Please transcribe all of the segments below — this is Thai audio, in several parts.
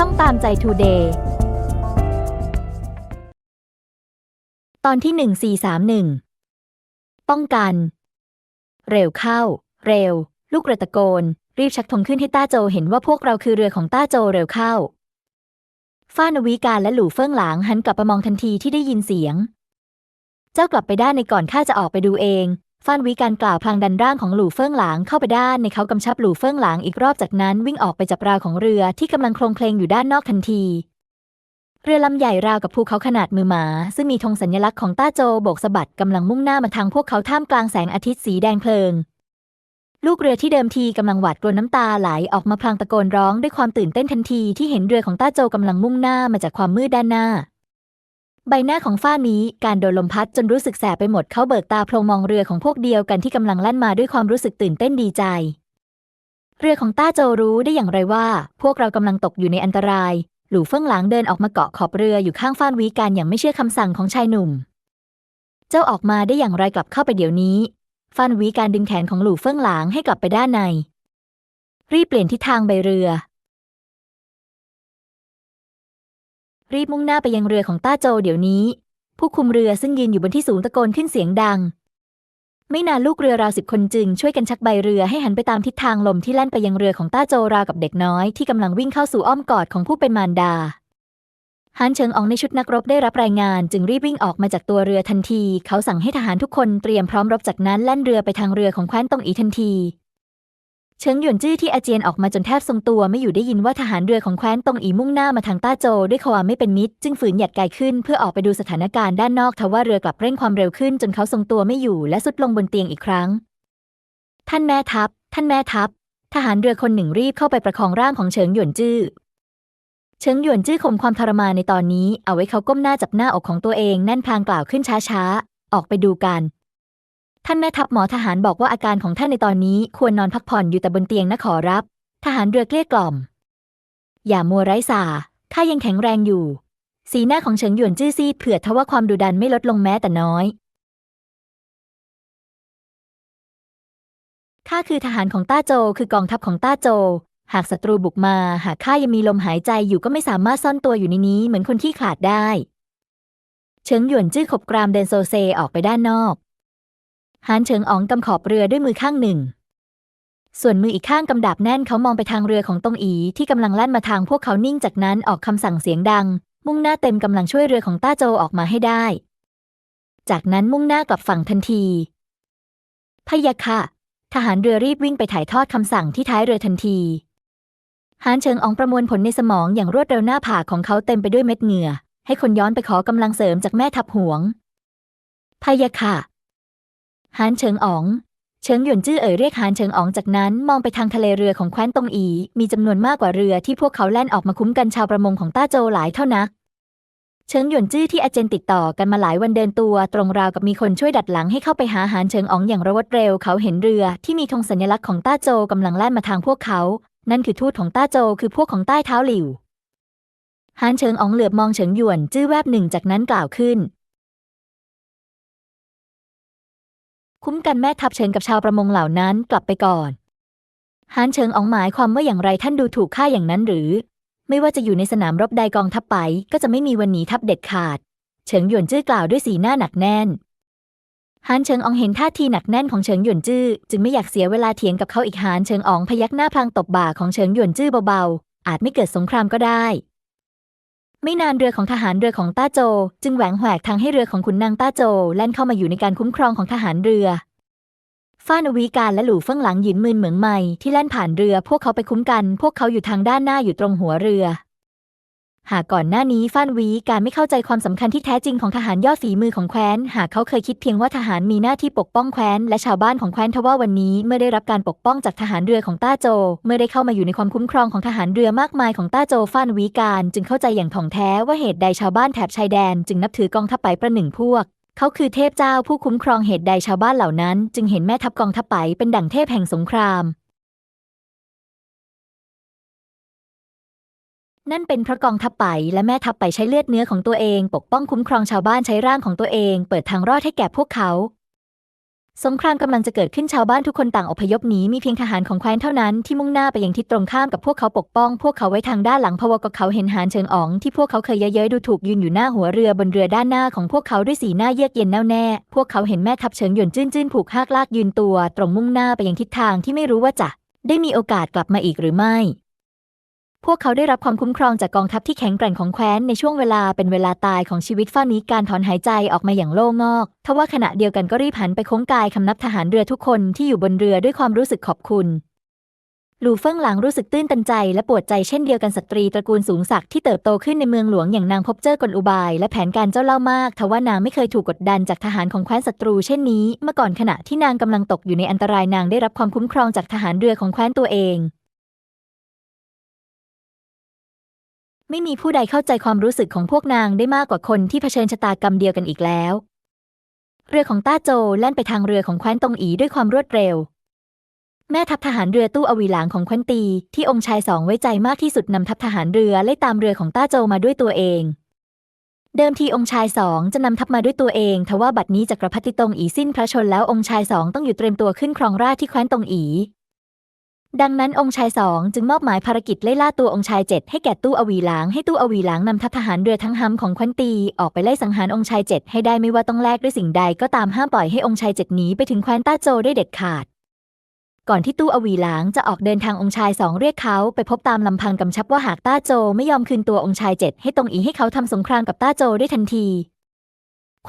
ช่องตามใจทูเดย์ตอนที่หนึ่งสี่สามหนึ่งป้องกัน เร็วเข้า เร็ว ลูกเรือตะโกน รีบชักธงขึ้นให้ต้าโจเห็นว่าพวกเราคือเรือของต้าโจเร็วเข้า ฟ้านวีการและหลู่เฟิ่งหลางหันกลับมามองทันทีที่ได้ยินเสียง เจ้ากลับไปได้ในก่อนข้าจะออกไปดูเอง ฟานวีการกล่าวพลางดันร่างของหลู่เฟิ่งหลางเข้าไปด้านในเขากำชับหลู่เฟิ่งหลางอีกรอบจากนั้นวิ่งออกไปจับราวของเรือที่กำลังโคลงเคลงอยู่ด้านนอกทันที เรือลำใหญ่ราวกับภูเขาขนาดมือหมา ซึ่งมีธงสัญลักษณ์ของต้าโจโบกสะบัดกำลังมุ่งหน้ามาทางพวกเขาท่ามกลางแสงอาทิตย์สีแดงเพลิง ลูกเรือที่เดิมทีกำลังหวาดกลัวน้ำตาไหลออกมาพลางตะโกนร้องด้วยความตื่นเต้นทันทีที่เห็นเรือของต้าโจกำลังมุ่งหน้ามาจากความมืดด้านหน้า ใบหน้าของฟ้านี้การโดนลมพัดจนรู้สึกแสบไปหมดเขาเบิกตาโพลงมองเรือของพวกเดียวกันที่กำลังแล่นมาด้วยความรู้สึกตื่นเต้นดีใจ เรือของต้าโจรู้ได้อย่างไรว่า พวกเรากำลังตกอยู่ในอันตราย หลู่เฟิ่งหลางเดินออกมาเกาะขอบเรืออยู่ข้างฟ้านวีการอย่างไม่เชื่อคำสั่งของชายหนุ่ม เจ้าออกมาได้อย่างไรกลับเข้าไปเดี๋ยวนี้ฟ้านวีการดึงแขนของหลู่เฟิ่งหลางให้กลับไปด้านใน รีบเปลี่ยนทิศทางใบเรือ รีบมุ่งหน้าไปยังเรือของต้าโจเดี๋ยวนี้ ผู้คุมเรือซึ่งยืนอยู่บนที่สูงตะโกนขึ้นเสียงดัง ไม่นานลูกเรือราวสิบคนจึงช่วยกันชักใบเรือให้หันไปตามทิศทางลมที่แล่นไปยังเรือของต้าโจราวกับเด็กน้อยที่กำลังวิ่งเข้าสู่อ้อมกอดของผู้เป็นมารดาฮันเฉิงอองในชุดนักรบได้รับรายงานจึงรีบวิ่งออกมาจากตัวเรือทันที เขาสั่งให้ทหารทุกคนเตรียมพร้อมรบจากนั้นแล่นเรือไปทางเรือของแคว้นตงอีทันที เฉิงหยวนจื้อที่อาเจียนออกมาจนแทบทรงตัวไม่อยู่ได้ยินว่าทหารเรือของแคว้นตงอีมุ่งหน้ามาทางต้าโจด้วยความไม่เป็นมิตร จึงฝืนหยัดกายขึ้นเพื่อออกไปดูสถานการณ์ด้านนอกทว่าเรือกลับเร่งความเร็วขึ้นจนเขาทรงตัวไม่อยู่และสุดลงบนเตียงอีกครั้ง ท่านแม่ทัพ ท่านแม่ทัพ ทหารเรือคนหนึ่งรีบเข้าไปประคองร่างของเฉิงหยวนจื้อเฉิงหยวนจื้อข่มความทรมานในตอนนี้เอาไว้เขาก้มหน้าจับหน้าอกของตัวเองแน่นพลางกล่าวขึ้นช้าๆออกไปดูกัน ท่านแม่ทัพหมอทหารบอกว่าอาการของท่านในตอนนี้ควรนอนพักผ่อนอยู่แต่บนเตียงนะขอรับ ทหารเรือเกลี้ยกล่อม อย่ามัวไร้สาข้ายังแข็งแรงอยู่ สีหน้าของเฉิงหยวนจื้อซีดเผือดทว่าความดุดันไม่ลดลงแม้แต่น้อยข้าคือทหารของต้าโจคือกองทัพของต้าโจ หากศัตรูบุกมา หากข้ายังมีลมหายใจอยู่ก็ไม่สามารถซ่อนตัวอยู่ในนี้เหมือนคนที่ขาดได้ เฉิงหยวนจื้อขบกรามเดินโซเซออกไปด้านนอก หานเฉิงอ๋องกำขอบเรือด้วยมือข้างหนึ่ง ส่วนมืออีกข้างกำดาบแน่นเขามองไปทางเรือของตงอีที่กำลังแล่นมาทางพวกเขานิ่งจากนั้นออกคำสั่งเสียงดัง มุ่งหน้าเต็มกำลังช่วยเรือของต้าโจออกมาให้ได้ จากนั้นมุ่งหน้ากลับฝั่งทันทีพยะค่ะ ทหารเรือรีบวิ่งไปถ่ายทอดคำสั่งที่ท้ายเรือทันทีหานเฉิงอองประมวลผลในสมองอย่างรวดเร็วหน้าผากของเขาเต็มไปด้วยเม็ดเหงื่อ ให้คนย้อนไปขอกำลังเสริมจากแม่ทัพหวงพยะค่ะ หานเฉิงอ๋อง เฉิงหยวนจื้อเอ่ยเรียกหานเฉิงอ๋องจากนั้นมองไปทางทะเลเรือของแคว้นตงอี มีจำนวนมากกว่าเรือที่พวกเขาแล่นออกมาคุ้มกันชาวประมงของต้าโจหลายเท่านัก เฉิงหยวนจื้อที่อาเจนติดต่อกันมาหลายวันเดินตัว ตรงราวกับมีคนช่วยดัดหลังให้เข้าไปหาหานเฉิงอ๋องอย่างรวดเร็ว เขาเห็นเรือที่มีธงสัญลักษณ์ของต้าโจกำลังแล่นมาทางพวกเขา นั่นคือทูตของต้าโจคือพวกของใต้เท้าหลิวหานเฉิงอ๋องเหลือบมองเฉิงหยวนจื้อแวบหนึ่งจากนั้นกล่าวขึ้น คุ้มกันแม่ทัพเฉิงกับชาวประมงเหล่านั้นกลับไปก่อนหานเฉิงอองหมายความว่าอย่างไรท่านดูถูกข้าอย่างนั้นหรือ ไม่ว่าจะอยู่ในสนามรบใดกองทัพไป ก็จะไม่มีวันหนีทัพเด็ดขาด เฉิงหยวนจื้อกล่าวด้วยสีหน้าหนักแน่นหานเฉิงอองเห็นท่าทีหนักแน่นของเฉิงหยวนจื้อจึงไม่อยากเสียเวลาเถียงกับเขาอีกหานเฉิงอองพยักหน้าพลางตบบ่าของเฉิงหยวนจื้อเบาๆอาจไม่เกิดสงครามก็ได้ ไม่นานเรือของทหารเรือของต้าโจ จึงแหวงแหวกทางให้เรือของขุนนางต้าโจแล่นเข้ามาอยู่ในการคุ้มครองของทหารเรือฟ้านวีการและหลู่เฟิ่งหลังหยินมืนเหมืองใหม่ที่แล่นผ่านเรือ พวกเขาไปคุ้มกัน พวกเขาอยู่ทางด้านหน้าอยู่ตรงหัวเรือ หากก่อนหน้านี้ฟ้านวีการไม่เข้าใจความสำคัญที่แท้จริงของทหารยอดฝีมือของแคว้น หากเขาเคยคิดเพียงว่าทหารมีหน้าที่ปกป้องแคว้น และชาวบ้านของแคว้นทว่าวันนี้เมื่อได้รับการปกป้องจากทหารเรือของต้าโจ เมื่อได้เข้ามาอยู่ในความคุ้มครองของทหารเรือมากมายของต้าโจฟ้านวีการ จึงเข้าใจอย่างถ่องแท้ว่าเหตุใดชาวบ้านแถบชายแดน จึงนับถือกองทัพไปประหนึ่งพวก เขาคือเทพเจ้าผู้คุ้มครองเหตุใดชาวบ้านเหล่านั้น จึงเห็นแม่ทัพกองทัพไปเป็นดั่งเทพแห่งสงคราม นั่นเป็นเพราะกองทัพไปและแม่ทัพไปใช้เลือดเนื้อของตัวเอง ปกป้องคุ้มครองชาวบ้านใช้ร่างของตัวเอง เปิดทางรอดให้แก่พวกเขา สงครามกำลังจะเกิดขึ้นชาวบ้านทุกคนต่างอพยพหนีมีเพียงทหารของแคว้นเท่านั้นที่มุ่งหน้าไปยังทิศตรงข้ามกับพวกเขาปกป้อง พวกเขาไว้ทางด้านหลังพะวกเขาเห็นหานเชิงอ๋องที่พวกเขาเคยเย้ยดูถูกยืนอยู่หน้าหัวเรือบนเรือด้านหน้าของพวกเขาด้วยสีหน้าเยือกเย็นแน่วแน่ พวกเขาเห็นแม่ทัพเฉิงหยวนจื้นๆผูกหากลากยืนตัว ตรงมุ่งหน้าไปยังทิศทางที่ไม่รู้ว่าจะได้มีโอกาสกลับมาอีกหรือไม่ พวกเขาได้รับความคุ้มครองจากกองทัพที่แข็งแกร่งของแคว้นในช่วงเวลาเป็นเวลาตายของชีวิตฝ้านี้การถอนหายใจออกมาอย่างโล่งอก ทว่าขณะเดียวกันก็รีบหันไปโค้งกายคำนับทหารเรือทุกคนที่อยู่บนเรือด้วยความรู้สึกขอบคุณหลู่เฟิ่งหลางรู้สึกตื้นตันใจและปวดใจเช่นเดียวกันสตรีตระกูลสูงศักดิ์ที่เติบโตขึ้นในเมืองหลวงอย่างนางพบเจอกลอุบาย และแผนการเจ้าเล่ามากทว่านางไม่เคยถูกกดดันจากทหารของแคว้นศัตรูเช่นนี้ เมื่อก่อนขณะที่นางกำลังตกอยู่ในอันตรายนางได้รับความคุ้มครองจากทหารเรือของแคว้นตัวเอง ไม่มีผู้ใดเข้าใจความรู้สึกของพวกนางได้มากกว่าคนที่เผชิญชะตากรรมเดียวกันอีกแล้ว เรือของต้าโจแล่นไปทางเรือของแคว้นตงอีด้วยความรวดเร็ว แม่ทัพทหารเรือตู้อวีหลางของแคว้นตีที่องค์ชายสองไว้ใจมากที่สุดนำทัพทหารเรือไล่ตามเรือของต้าโจมาด้วยตัวเอง เดิมทีองค์ชายสองจะนำทัพมาด้วยตัวเองทว่าบัดนี้จักรพรรดิตงอีสิ้นพระชนแล้วองค์ชายสองต้องอยู่เตรียมตัวขึ้นครองราชที่แคว้นตงอี ดังนั้นองค์ชายสองจึงมอบหมายภารกิจไล่ล่าตัวองค์ชายเจ็ดให้แก่ตู้อวีหลางให้ตู้อวีหลางนำทัพทหารเรือทั้งฮัมของควันตี ออกไปไล่สังหารองค์ชายเจ็ดให้ได้ไม่ว่าต้องแลกด้วยสิ่งใดก็ตามห้ามปล่อยให้องค์ชายเจ็ดหนีไปถึงแคว้นต้าโจได้เด็ดขาด ก่อนที่ตู้อวีหลางจะออกเดินทางองค์ชายสองเรียกเขาไปพบตามลำพังกำชับว่าหากต้าโจไม่ยอมคืนตัวองค์ชายเจ็ดให้ตรงอีให้เขาทำสงครามกับต้าโจได้ทันที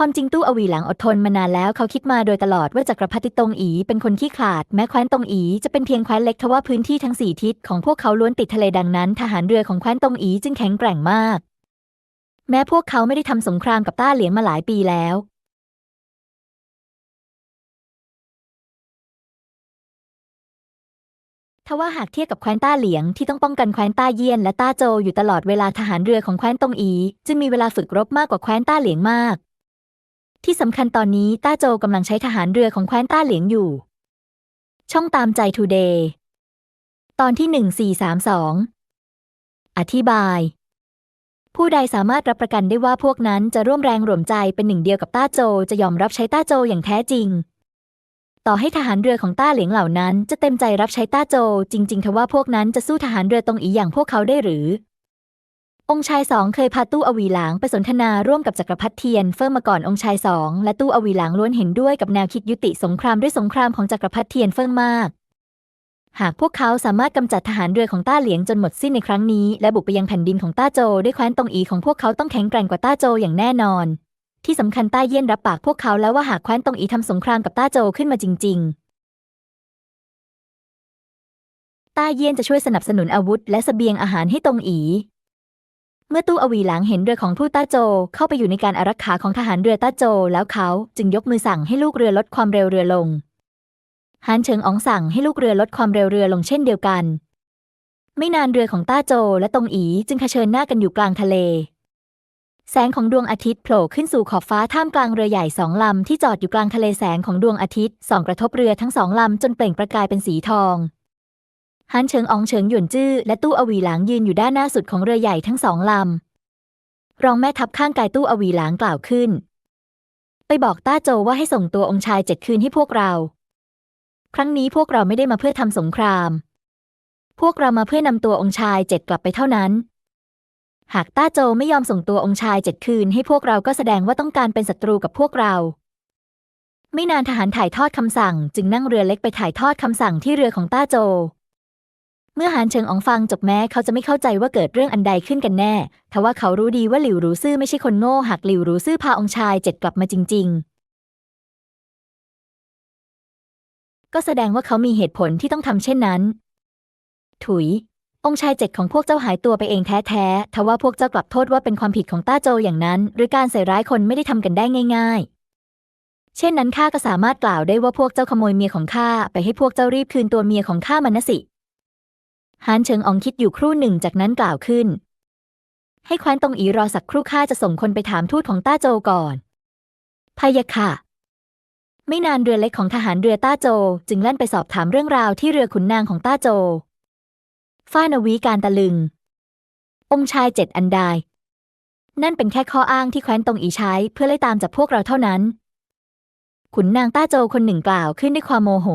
ความจริงตู้อวีหลังอดทนมานานแล้วเขาคิดมาโดยตลอดว่าจักรพรรดิตงอีเป็นคนขี้ขลาด แม้แคว้นตงอีจะเป็นเพียงแคว้นเล็กทว่าพื้นที่ทั้งสี่ทิศของพวกเขาล้วนติดทะเลดังนั้น ทหารเรือของแคว้นตงอีจึงแข็งแกร่งมาก แม้พวกเขาไม่ได้ทำสงครามกับต้าเหลียงมาหลายปีแล้วทว่าหากเทียบกับแคว้นต้าเหลียงที่ต้องป้องกันแคว้นต้าเยี่ยนและต้าโจอยู่ตลอดเวลาทหารเรือของแคว้นตงอี จึงมีเวลาฝึกรบมากกว่าแคว้นต้าเหลียงมาก ที่สำคัญตอนนี้ต้าโจกำลังใช้ทหารเรือของแคว้นต้าเหลียงอยู่ ช่องตามใจทูเดย์ตอนที่หนึ่งสี่สามสองอธิบาย ผู้ใดสามารถรับประกันได้ว่าพวกนั้นจะร่วมแรงรวมใจเป็นหนึ่งเดียวกับต้าโจจะยอมรับใช้ต้าโจอย่างแท้จริง ต่อให้ทหารเรือของต้าเหลียงเหล่านั้นจะเต็มใจรับใช้ต้าโจจริง ๆ ทว่าพวกนั้นจะสู้ทหารเรือตรงอีอย่างพวกเขาได้หรือ องค์ชายสองเคยพาตู้อวีหลางไปสนทนาร่วมกับจักรพรรดิเทียนเฟิ่งมาก่อนองค์ชายสองและตู้อวีหลางล้วนเห็นด้วยกับแนวคิดยุติสงครามด้วยสงครามของจักรพรรดิเทียนเฟิ่งมาก หากพวกเขาสามารถกำจัดทหารเรือของต้าเหลียงจนหมดสิ้นในครั้งนี้และบุกไปยังแผ่นดินของต้าโจด้วยแคว้นตงอีของพวกเขาต้องแข็งแกร่งกว่าต้าโจอย่างแน่นอน ที่สำคัญต้าเยี่ยนรับปากพวกเขาแล้วว่าหากแคว้นตงอีทำสงครามกับต้าโจขึ้นมาจริง ๆต้าเยี่ยนจะช่วยสนับสนุนอาวุธและเสบียงอาหารให้ตงอี เมื่อตู้อวีหลางเห็นเรือของผู้ต้าโจเข้าไปอยู่ในการอารักขาของทหารเรือต้าโจ แล้วเขาจึงยกมือสั่งให้ลูกเรือลดความเร็วเรือลงฮานเฉิงอ๋องสั่งให้ลูกเรือลดความเร็วเรือลงเช่นเดียวกัน ไม่นานเรือของต้าโจและตงอีจึงเผชิญหน้ากันอยู่กลางทะเล แสงของดวงอาทิตย์โผล่ขึ้นสู่ขอบฟ้าท่ามกลางเรือใหญ่สองลำที่จอดอยู่กลางทะเลแสงของดวงอาทิตย์ส่องกระทบเรือทั้งสองลำจนเปล่งประกายเป็นสีทอง ฮันเฉิงอองเฉิงหยวนจื้อและตู้อวีหลางยืนอยู่ด้านหน้าสุดของเรือใหญ่ทั้งสองลำ รองแม่ทัพข้างกายตู้อวีหลางกล่าวขึ้น ไปบอกต้าโจว่าให้ส่งตัวองค์ชายเจ็ดคืนให้พวกเรา ครั้งนี้พวกเราไม่ได้มาเพื่อทำสงคราม พวกเรามาเพื่อนำตัวองค์ชายเจ็ดกลับไปเท่านั้น หากต้าโจไม่ยอมส่งตัวองค์ชายเจ็ดคืนให้พวกเราก็แสดงว่าต้องการเป็นศัตรูกับพวกเราไม่นานทหารถ่ายทอดคำสั่ง จึงนั่งเรือเล็กไปถ่ายทอดคำสั่งที่เรือของต้าโจ เมื่อหานเชิงอองฟังจบแม้เขาจะไม่เข้าใจว่าเกิดเรื่องอันใดขึ้นกันแน่ทว่าเขารู้ดีว่าหลิวรู้ซื่อไม่ใช่คนโง่หากหลิวรู้ซื่อพาองชายเจ็ดกลับมาจริง ๆ ก็แสดงว่าเขามีเหตุผลที่ต้องทำเช่นนั้น ถุย องชายเจ็ดของพวกเจ้าหายตัวไปเองแท้ๆทว่าพวกเจ้ากลับโทษว่าเป็นความผิดของต้าโจอย่างนั้น หรือการใส่ร้ายคนไม่ได้ทำกันได้ง่าย ๆเช่นนั้นข้าก็สามารถกล่าวได้ว่าพวกเจ้าขโมยเมียของข้าไปให้พวกเจ้ารีบคืนตัวเมียของข้ามันนะสิ ฮานเฉิงอองคิดอยู่ครู่หนึ่งจากนั้นกล่าวขึ้น ให้แคว้นตงอีรอสักครู่ข้าจะส่งคนไปถามทูตของต้าโจก่อนพะยะค่ะ ไม่นานเรือเล็กของทหารเรือต้าโจ จึงแล่นไปสอบถามเรื่องราวที่เรือขุนนางของต้าโจฝ้านวีการตะลึง องค์ชายเจ็ดอันใดนั่นเป็นแค่ข้ออ้างที่แคว้นตงอีใช้เพื่อไล่ตามจับพวกเราเท่านั้น ขุนนางต้าโจคนหนึ่งกล่าวขึ้นด้วยความโมโห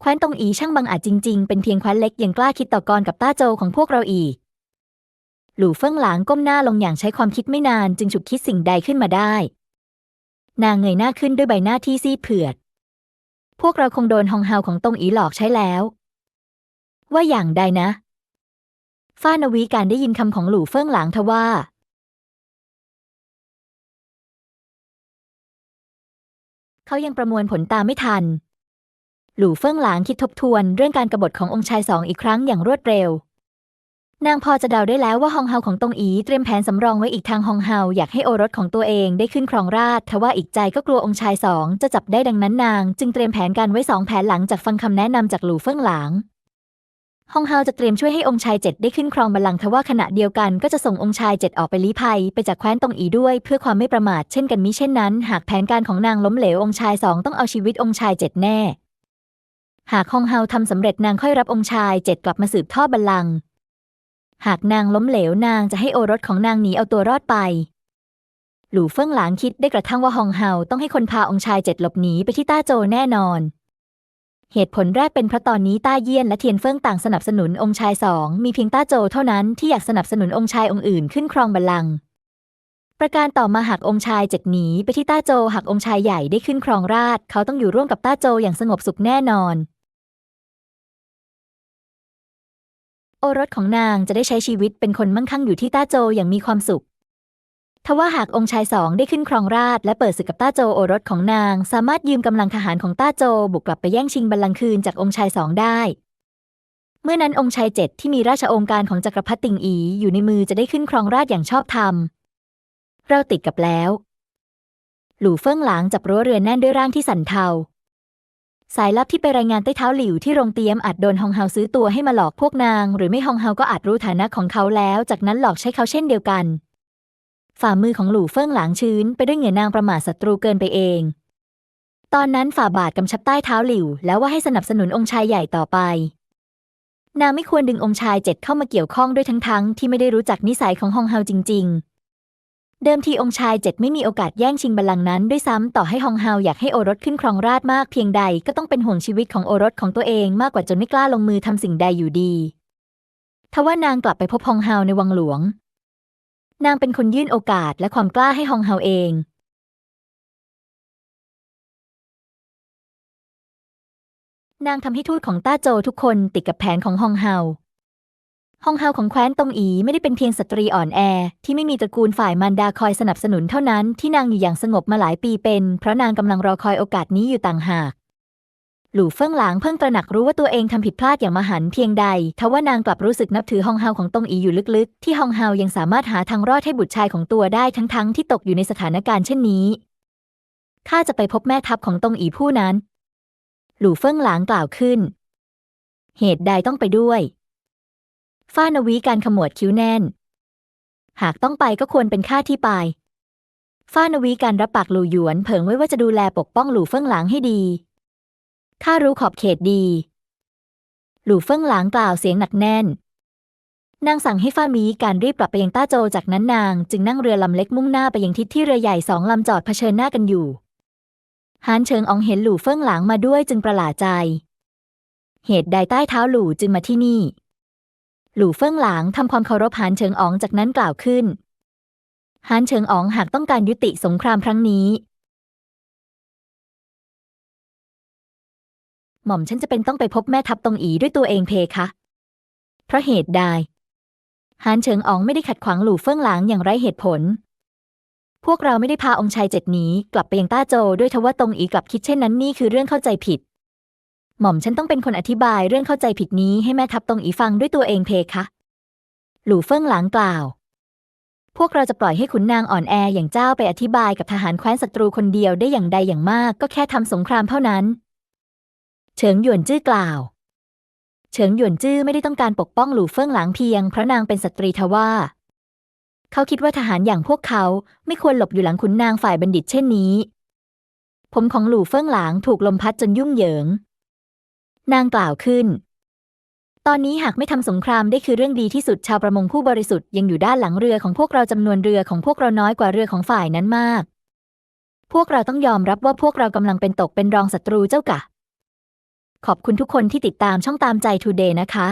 แคว้นตงอีช่างบังอาจจริง ๆ เป็นเพียงแคว้นเล็กยังกล้าคิดต่อกรกับต้าโจของพวกเราอีก หลู่เฟิ่งหลางก้มหน้าลงอย่างใช้ความคิดไม่นานจึงฉุกคิดสิ่งใดขึ้นมาได้ นางเงยหน้าขึ้นด้วยใบหน้าที่ซีดเผือด พวกเราคงโดนฮองเฮาของตงอีหลอกใช้แล้ว ว่าอย่างใดนะ ฟ้านวีการได้ยินคำของหลู่เฟิ่งหลางทว่าเขายังประมวลผลตามไม่ทัน หลู่เฟิ่งหลางคิดทบทวนเรื่องการกบฏขององค์ชายสองอีกครั้งอย่างรวดเร็ว นางพอจะเดาได้แล้วว่าฮองเฮาของตงอีเตรียมแผนสำรองไว้อีกทางฮองเฮาอยากให้โอรสของตัวเองได้ขึ้นครองราชทว่าอีกใจก็กลัวองค์ชายสองจะจับได้ดังนั้นนาง จึงเตรียมแผนการไว้สองแผนหลังจากฟังคำแนะนำจากหลู่เฟิ่งหลางฮองเฮาจะเตรียมช่วยให้องค์ชายเจ็ดได้ขึ้นครองบัลลังก์ทว่าขณะเดียวกันก็จะส่งองค์ชายเจ็ดออกไปลี้ภัย ไปจากแคว้นตงอีด้วยเพื่อความไม่ประมาทเช่นกันมิเช่นนั้น หากแผนการของนางล้มเหลวองค์ชายสองต้องเอาชีวิตองค์ชายเจ็ดแน่ หากฮองเฮาทำสำเร็จนางค่อยรับองค์ชายเจ็ดกลับมาสืบทอดบัลลังก์หากนางล้มเหลวนางจะให้โอรสของนางหนีเอาตัวรอดไป หลู่เฟิ่งหลางคิดได้กระทั่งว่าฮองเฮาต้องให้คนพาองค์ชายเจ็ดหลบหนีไปที่ต้าโจแน่นอน เหตุผลแรกเป็นเพราะตอนนี้ต้าเยี่ยนและเทียนเฟิ่งต่างสนับสนุนองค์ชายสองมีเพียงต้าโจเท่านั้นที่อยากสนับสนุนองค์ชายองค์อื่นขึ้นครองบัลลังก์ประการต่อมาหากองค์ชายเจ็ดหนีไปที่ต้าโจหากองค์ชายใหญ่ได้ขึ้นครองราชเขาต้องอยู่ร่วมกับต้าโจอย่างสงบสุขแน่นอน โอรสของนางจะได้ใช้ชีวิตเป็นคนมั่งคั่งอยู่ที่ต้าโจอย่างมีความสุข ทว่าหากองค์ชายสองได้ขึ้นครองราชและเปิดศึกกับต้าโจโอรสของนาง สามารถยืมกำลังทหารของต้าโจบุกกลับไปแย่งชิงบัลลังก์คืนจากองค์ชายสองได้ เมื่อนั้นองค์ชายเจ็ดที่มีราชองค์การของจักรพรรดิติงอีอยู่ในมือจะได้ขึ้นครองราชอย่างชอบธรรม เราติดกับแล้ว หลู่เฟิ่งหลางจับรั้วเรือนแน่นด้วยร่างที่สั่นเทา สายลับที่ไปรายงานใต้เท้าหลิวที่โรงเตรียมอาจโดนฮองเฮาซื้อตัวให้มาหลอกพวกนาง หรือไม่ฮองเฮาก็อาจรู้ฐานะของเขาแล้ว จากนั้นหลอกใช้เขาเช่นเดียวกัน ฝ่ามือของหลู่เฟิ่งหลางชื้น ไปด้วยเหงื่อนางประมาทศัตรูเกินไปเอง ตอนนั้นฝ่าบาทกำชับใต้เท้าหลิว แล้วว่าให้สนับสนุนองค์ชายใหญ่ต่อไป นางไม่ควรดึงองค์ชายเจ็ดเข้ามาเกี่ยวข้องด้วยทั้งๆ ที่ไม่ได้รู้จักนิสัยของฮองเฮาจริง ๆ เดิมทีองค์ชายเจ็ดไม่มีโอกาสแย่งชิงบัลลังก์นั้นด้วยซ้ำต่อให้ฮองเฮาอยากให้โอรสขึ้นครองราชมากเพียงใดก็ต้องเป็นห่วงชีวิตของโอรสของตัวเองมากกว่าจนไม่กล้าลงมือทำสิ่งใดอยู่ดี ทว่านางกลับไปพบฮองเฮาในวังหลวง นางเป็นคนยื่นโอกาสและความกล้าให้ฮองเฮาเองนางทำให้ทูตของต้าโจทุกคนติดกับแผนของฮองเฮา ฮองเฮาของแคว้นตงอีไม่ได้เป็นเพียงสตรีอ่อนแอ ที่ไม่มีตระกูลฝ่ายมารดาคอยสนับสนุนเท่านั้นที่นางอยู่อย่างสงบมาหลายปีเป็น เพราะนางกำลังรอคอยโอกาสนี้อยู่ต่างหาก หลู่เฟิ่งหลางเพิ่งตระหนักรู้ว่าตัวเองทำผิดพลาดอย่างมหันเพียงใดทว่านางกลับรู้สึกนับถือฮองเฮาของตงอีอยู่ลึกๆ ที่ฮองเฮายังสามารถหาทางรอดให้บุตรชายของตัวได้ทั้งๆที่ตกอยู่ในสถานการณ์เช่นนี้ข้าจะไปพบแม่ทัพของตงอีผู้นั้น หลู่เฟิ่งหลางกล่าวขึ้น เหตุใดต้องไปด้วย ฝ้านวีการขมวดคิ้วแน่น หากต้องไปก็ควรเป็นข้าที่ไปฝ้านวีการรับปากหลู่หยวน เผงไว้ว่าจะดูแลปกป้องหลู่เฟิ่งหลางให้ดี ข้ารู้ขอบเขตดี หลู่เฟิ่งหลางกล่าวเสียงหนักแน่น นางสั่งให้ฝ้ามีการรีบกลับไปยังต้าโจ จากนั้นนางจึงนั่งเรือลำเล็กมุ่งหน้าไปยังทิศที่เรือใหญ่สองลำจอดเผชิญหน้ากันอยู่ฮานเชิงอองเห็นหลู่เฟิ่งหลางมาด้วยจึงประหลาดใจ เหตุใดใต้เท้าหลู่จึงมาที่นี่ หลู่เฟิ่งหลางทำความเคารพฮานเชิงอ๋องจากนั้นกล่าวขึ้นฮานเชิงอ๋องหากต้องการยุติสงครามครั้งนี้ หม่อมฉันจะเป็นต้องไปพบแม่ทัพตงอีด้วยตัวเองเพคะ เพราะเหตุใดฮานเฉิงอ๋องไม่ได้ขัดขวางหลู่เฟิ่งหลางอย่างไร้เหตุผล พวกเราไม่ได้พาองค์ชายเจ็ดหนีกลับไปยังต้าโจด้วยทว่าตงอีกลับคิดเช่นนั้นนี่คือเรื่องเข้าใจผิด หม่อมฉันต้องเป็นคนอธิบายเรื่องเข้าใจผิดนี้ให้แม่ทัพตงอีฟังด้วยตัวเองเพคะ หลู่เฟิ่งหลางกล่าว พวกเราจะปล่อยให้ขุนนางอ่อนแออย่างเจ้าไปอธิบายกับทหารแคว้นศัตรูคนเดียวได้อย่างใดอย่างมากก็แค่ทำสงครามเท่านั้น เฉิงหยวนจื้อกล่าว เฉิงหยวนจื้อไม่ได้ต้องการปกป้องหลู่เฟิ่งหลางเพียงเพราะนางเป็นสตรีทว่า เขาคิดว่าทหารอย่างพวกเขาไม่ควรหลบอยู่หลังขุนนางฝ่ายบัณฑิตเช่นนี้ ผมของหลู่เฟิ่งหลางถูกลมพัดจนยุ่งเหยิง นางกล่าวขึ้น ตอนนี้หากไม่ทำสงครามได้คือเรื่องดีที่สุดชาวประมงผู้บริสุทธิ์ยังอยู่ด้านหลังเรือของพวกเราจำนวนเรือของพวกเราน้อยกว่าเรือของฝ่ายนั้นมาก พวกเราต้องยอมรับว่าพวกเรากำลังเป็นตกเป็นรองศัตรูเจ้ากะ ขอบคุณทุกคนที่ติดตามช่องตามใจทูเดย์นะคะ